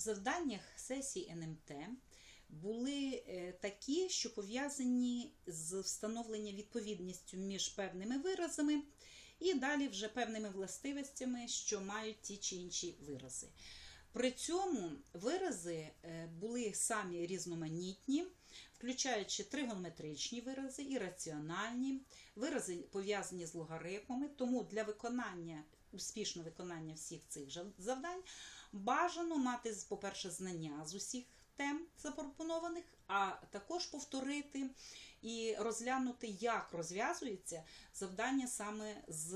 завданнях сесії НМТ були е, такі, що пов'язані з встановленням відповідністю між певними виразами і далі вже певними властивостями, що мають ті чи інші вирази. При цьому вирази е, були самі різноманітні, включаючи тригонометричні вирази, ірраціональні, вирази пов'язані з логарифмами. Тому для виконання, успішного виконання всіх цих завдань бажано мати, по-перше, знання з усіх тем запропонованих, а також повторити і розглянути, як розв'язується завдання саме з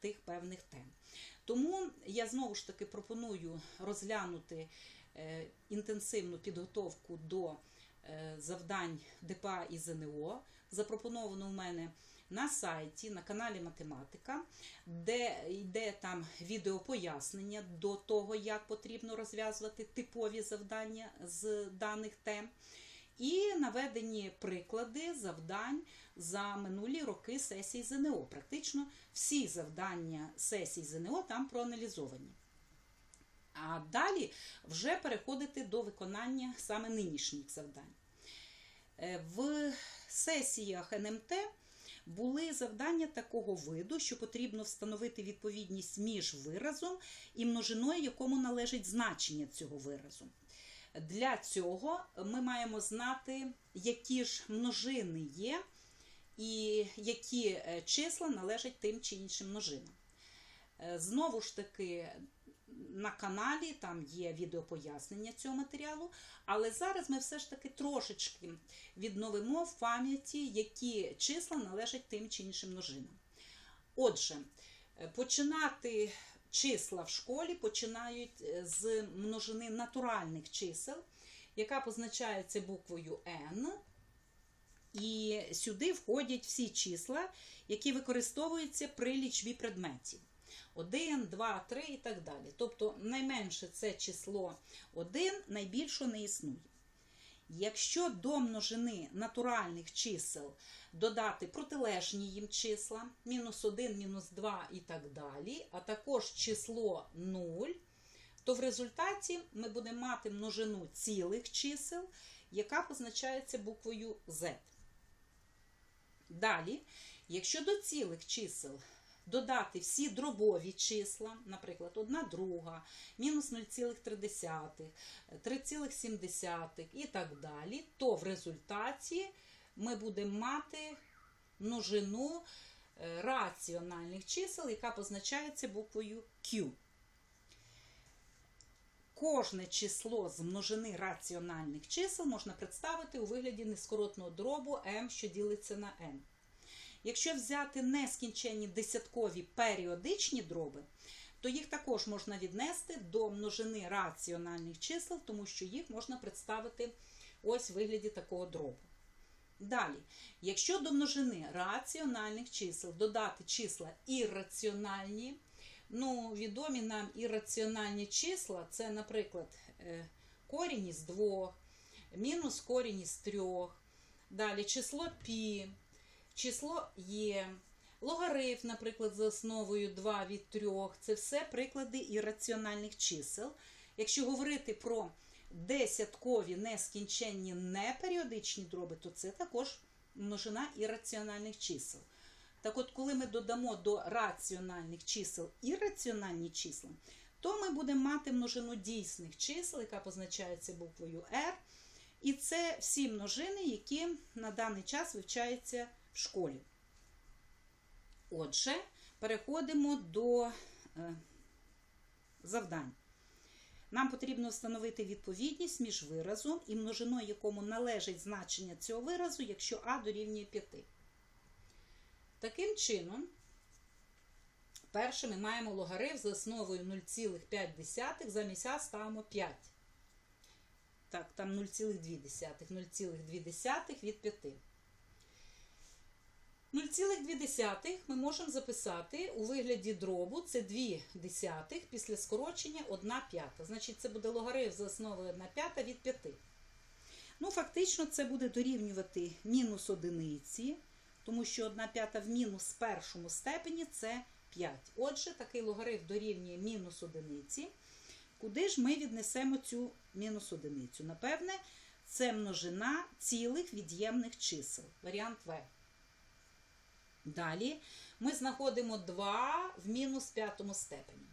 тих певних тем. Тому я знову ж таки пропоную розглянути е, інтенсивну підготовку до завдань ДПА і ЗНО, запропоновано в мене на сайті, на каналі Математика, де йде там відеопояснення до того, як потрібно розв'язувати типові завдання з даних тем. І наведені приклади завдань за минулі роки сесій ЗНО. Практично всі завдання сесій ЗНО там проаналізовані. А далі вже переходити до виконання саме нинішніх завдань. Е, В сесіях НМТ були завдання такого виду, що потрібно встановити відповідність між виразом і множиною, якому належить значення цього виразу. Для цього ми маємо знати, які ж множини є, і які е, числа належать тим чи іншим множинам. Е, Знову ж таки, на каналі там є відеопояснення цього матеріалу, але зараз ми все ж таки трошечки відновимо в пам'яті, які числа належать тим чи іншим множинам. Отже, е, починати числа в школі починають е, з множини натуральних чисел, яка позначається буквою n. І сюди входять всі числа, які використовуються при лічбі предметів. 1, 2, 3 і так далі. Тобто найменше це число 1, найбільшого не існує. Якщо до множини натуральних чисел додати протилежні їм числа, мінус 1, мінус 2 і так далі, а також число 0, то в результаті ми будемо мати множину цілих чисел, яка позначається буквою Z. Далі, якщо до цілих чисел додати всі дробові числа, наприклад, 1 друга, мінус 0,3, 3,7 і так далі, то в результаті ми будемо мати множину е, раціональних чисел, яка позначається буквою Q. Кожне число з множини раціональних чисел можна представити у вигляді нескоротного дробу m, що ділиться на n. Якщо взяти нескінченні десяткові періодичні дроби, то їх також можна віднести до множини раціональних чисел, тому що їх можна представити ось в вигляді такого дробу. Далі, якщо до множини раціональних чисел додати числа ірраціональні, ну, відомі нам ірраціональні числа, це, наприклад, е, корінь із двох, мінус корінь із трьох, далі число пі, число є, логарифм, наприклад, за основою 2 від 3, це все приклади ірраціональних чисел. Якщо говорити про десяткові нескінченні неперіодичні дроби, то це також множина ірраціональних чисел. Так от, коли ми додамо до раціональних чисел ірраціональні числа, то ми будемо мати множину дійсних чисел, яка позначається буквою R. І це всі множини, які на даний час вивчаються школі. Отже, переходимо до е, завдань. Нам потрібно встановити відповідність між виразом і множиною, якому належить значення цього виразу, якщо А дорівнює 5. Таким чином, перше ми маємо логарифм за основою 0,5, замість А ставимо 5. Так, там 0,2, 0,2 від 5. 0,2 ми можемо записати у вигляді дробу, це 2 десятих після скорочення 1 п'ята. Значить, це буде логарифм за основою 1 п'ята від 5. Ну, фактично, це буде дорівнювати мінус одиниці, тому що 1 п'ята в мінус першому степені це 5. Отже, такий логарифм дорівнює мінус одиниці. Куди ж ми віднесемо цю мінус одиницю? Напевне, це множина цілих від'ємних чисел. Варіант В. Далі ми знаходимо 2 в мінус п'ятому степені.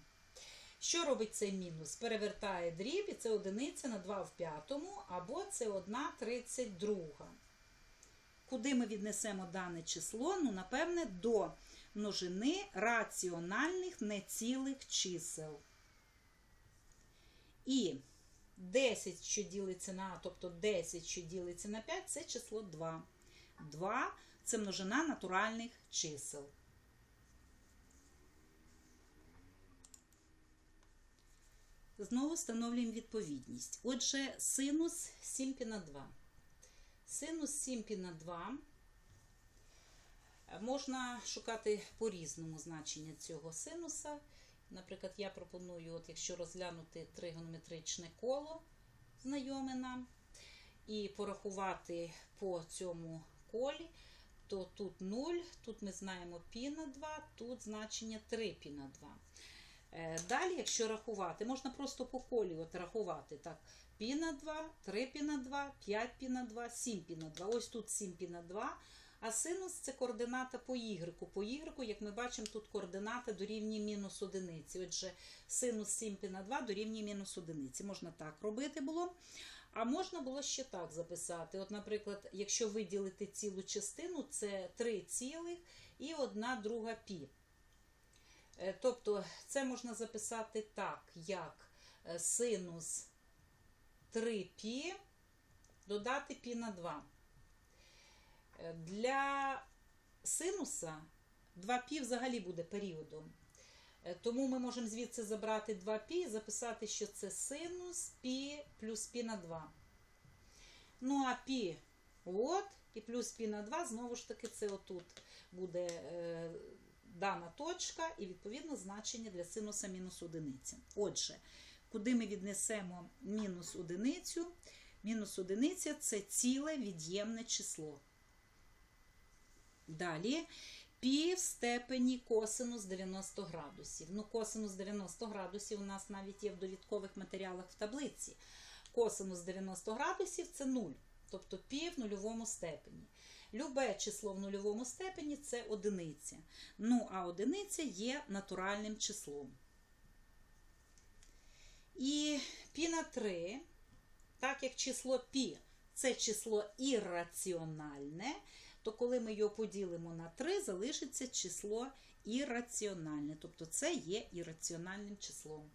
Що робить цей мінус? Перевертає дріб, і це одиниця на 2 в п'ятому, або це 1 32. Куди ми віднесемо дане число? Ну, напевне, до множини раціональних нецілих чисел. І 10, що ділиться на тобто 10, що ділиться на 5, це число 2. 2 це множина натуральних чисел. Знову встановлюємо відповідність. Отже, синус 7 пі на 2. Синус 7 пі на 2 можна шукати по-різному значення цього синуса. Наприклад, я пропоную, от якщо розглянути тригонометричне коло, знайоме нам, і порахувати по цьому колі, то тут 0, тут ми знаємо пі на 2, тут значення 3 пі на 2. Е, Далі, якщо рахувати, можна просто по колі от рахувати так. Пі на 2, 3 пі на 2, 5 пі на 2, 7 пі на 2. Ось тут 7 пі на 2. А синус це координата по y. По y, як ми бачимо, тут координата дорівнює мінус одиниці. Отже, синус 7 пі на 2 дорівнює мінус одиниці. Можна так робити було. А можна було ще так записати. От, наприклад, якщо виділити цілу частину, це 3 цілих і 1 друга пі. Е, Тобто це можна записати так, як е, синус 3π додати π на 2. Е, Для синуса 2π взагалі буде періодом. Е, Тому ми можемо звідси забрати 2π і записати, що це синус π плюс π на 2. Ну, а π от, і плюс π на 2, знову ж таки, це отут буде е, дана точка і відповідно значення для синуса мінус одиниці. Отже, куди ми віднесемо мінус одиницю? Мінус одиниця це ціле від'ємне число. Далі пів степені косинус 90 градусів. Ну, косинус 90 градусів у нас навіть є в довідкових матеріалах в таблиці. Косинус 90 градусів це 0, тобто пів в нульовому степені. Любе число в нульовому степені це одиниця. Ну, а одиниця є натуральним числом. І пі на 3, так як число пі це число ірраціональне, то коли ми його поділимо на 3, залишиться число ірраціональне. Тобто це є ірраціональним числом.